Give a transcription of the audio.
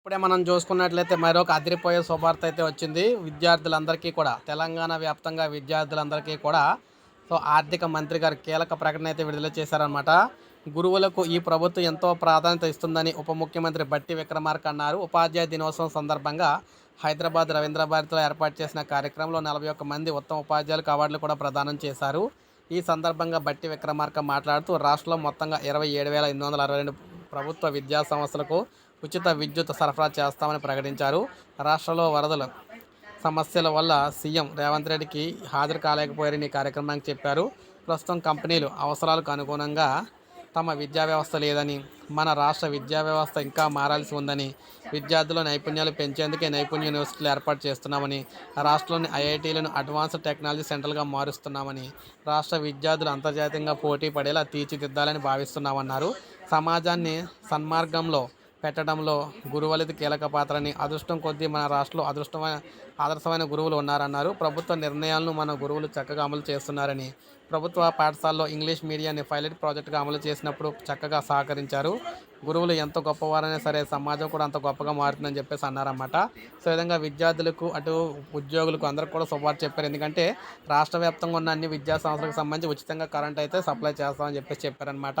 ఇప్పుడే మనం చూసుకున్నట్లయితే మరొక అదిరిపోయే శుభార్త అయితే వచ్చింది. విద్యార్థులందరికీ కూడా తెలంగాణ వ్యాప్తంగా విద్యార్థులందరికీ కూడా. సో ఆర్థిక మంత్రి గారు కీలక ప్రకటన అయితే విడుదల చేశారనమాట గురువులకు ఈ ప్రభుత్వం ఎంతో ప్రాధాన్యత ఇస్తుందని ఉప ముఖ్యమంత్రి బట్టి విక్రమార్క అన్నారు. ఉపాధ్యాయ దినోత్సవం సందర్భంగా హైదరాబాద్ రవీంద్ర భారతిలో ఏర్పాటు చేసిన కార్యక్రమంలో నలభై ఒక్క మంది ఉత్తమ ఉపాధ్యాయులకు అవార్డులు కూడా ప్రదానం చేశారు. ఈ సందర్భంగా బట్టి విక్రమార్క మాట్లాడుతూ రాష్ట్రంలో మొత్తంగా ఇరవై ఏడు వేల ఎనిమిది వందల అరవై రెండు ప్రభుత్వ విద్యా సంస్థలకు ఉచిత విద్యుత్ సరఫరా చేస్తామని ప్రకటించారు. రాష్ట్రంలో వరదలు సమస్యల వల్ల సీఎం రేవంత్ రెడ్డికి హాజరు కాలేకపోయారని కార్యక్రమానికి చెప్పారు. ప్రస్తుతం కంపెనీలు అవసరాలకు అనుగుణంగా తమ విద్యా వ్యవస్థ లేదని మన రాష్ట్ర విద్యా వ్యవస్థ ఇంకా మారాల్సి ఉందని విద్యార్థుల నైపుణ్యాలు పెంచేందుకే నైపుణ్య యూనివర్సిటీలు ఏర్పాటు చేస్తున్నామని రాష్ట్రంలోని ఐఐటీలను అడ్వాన్స్డ్ టెక్నాలజీ సెంటర్గా మారుస్తున్నామని రాష్ట్ర విద్యార్థులు అంతర్జాతీయంగా పోటీ పడేలా తీర్చిదిద్దాలని భావిస్తున్నామన్నారు. సమాజాన్ని సన్మార్గంలో పెట్టడంలో గురువులది కీలక పాత్రని అదృష్టం కొద్దీ మన రాష్ట్రంలో అదృష్టమైన ఆదర్శమైన గురువులు ఉన్నారన్నారు. ప్రభుత్వ నిర్ణయాలను మన గురువులు చక్కగా అమలు చేస్తున్నారని ప్రభుత్వ పాఠశాలలో ఇంగ్లీష్ మీడియాన్ని పైలట్ ప్రాజెక్టుగా అమలు చేసినప్పుడు చక్కగా సహకరించారు. గురువులు ఎంత గొప్పవారైనా సరే సమాజం కూడా అంత గొప్పగా మారుతుందని చెప్పేసి అన్నారన్నమాట. సో విధంగా విద్యార్థులకు అటు ఉద్యోగులకు అందరికి కూడా శుభార్త చెప్పారు. ఎందుకంటే రాష్ట్ర వ్యాప్తంగా ఉన్న అన్ని విద్యా సంస్థలకు సంబంధించి ఉచితంగా కరెంట్ అయితే సప్లై చేస్తామని చెప్పేసి చెప్పారనమాట